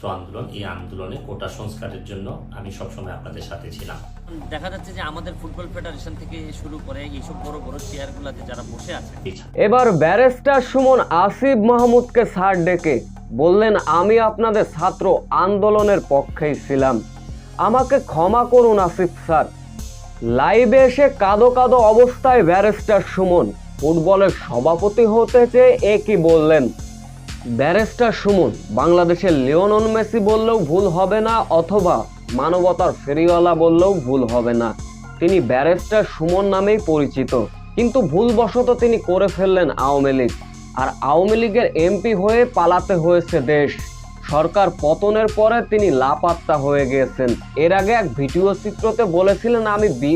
ছাত্র আন্দোলন এই আন্দোলনে কোটা সংস্কারের জন্য আমি সবসময় আপনাদের সাথে ছিলাম। দেখা যাচ্ছে যে আমাদের ফুটবল ফেডারেশন থেকে শুরু করে এইসব বড় বড় চেয়ারগুলোতে যারা বসে আছে। এবার ব্যারিস্টার সুমন আসিফ মাহমুদকে স্যার ডেকে বললেন আমি আপনাদের ছাত্র আন্দোলনের পক্ষেই ছিলাম। আমাকে ক্ষমা করুন আসিফ স্যার। লাইভে এসে কাদো কাদো অবস্থায় ব্যারিস্টার সুমন ফুটবলের সভাপতি হতে চেয়ে একই বললেন ব্যারিস্টার সুমন, বাংলাদেশের লিওনন মেসি বললেও ভুল হবে না অথবা মানবতার ফেরিওয়ালা বললেও ভুল হবে না। তিনি ব্যারেস্টার সুমন নামেই পরিচিত, কিন্তু ভুলবশত তিনি করে ফেললেন আওয়ামী লীগ। আর আওয়ামী লীগের এমপি হয়ে পালাতে হয়েছে দেশ। সরকার পতনের পরে তিনি লাপাত্তা হয়ে গিয়েছেন। এর আগে এক ভিডিও চিত্রতে বলেছিলেন আমি বি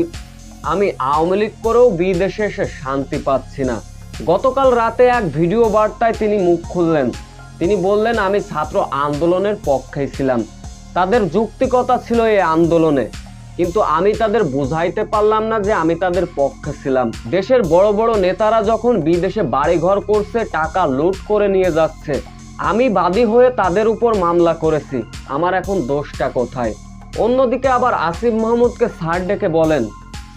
আমি আওয়ামী লীগ করেও বিদেশে এসে শান্তি পাচ্ছি না। গতকাল রাতে এক ভিডিও বার্তায় তিনি মুখ খুললেন। তিনি বললেন, আমি ছাত্র আন্দোলনের পক্ষেই ছিলাম। তাদের যুক্তিকতা ছিল এই আন্দোলনে। কিন্তু আমি তাদের বুঝাইতে পারলাম না যে আমি তাদের পক্ষে ছিলাম। দেশের বড় বড় নেতারা যখন বিদেশে বাড়িঘর করছে, টাকা লুট করে নিয়ে যাচ্ছে, আমি বাদী হয়ে তাদের উপর মামলা করেছি। আমার এখন দোষটা কোথায়? অন্যদিকে আবার আসিফ মাহমুদকে স্যার ডেকে বলেন,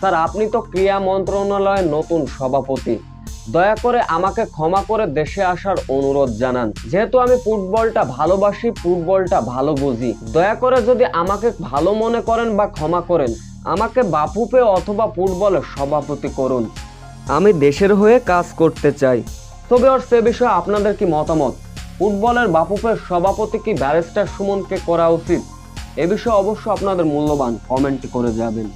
স্যার, আপনি তো ক্রীড়া মন্ত্রণালয়ের নতুন সভাপতি। দয়া করে আমাকে ক্ষমা করে দেশে আসার অনুরোধ জানান। যেহেতু আমি ফুটবলটা ভালোবাসি, ফুটবলটা ভালো বুঝি। দয়া করে যদি আমাকে ভালো মনে করেন বা ক্ষমা করেন, আমাকে বাপুপে অথবা ফুটবলের সভাপতি করুন। আমি দেশের হয়ে কাজ করতে চাই। তবে ওর সে বিষয়ে আপনাদের কি মতামত? ফুটবলের বাপুপের সভাপতি কি ব্যারিস্টার সুমনকে করা উচিত? এ বিষয়ে অবশ্য আপনাদের মূল্যবান কমেন্ট করে যাবেন।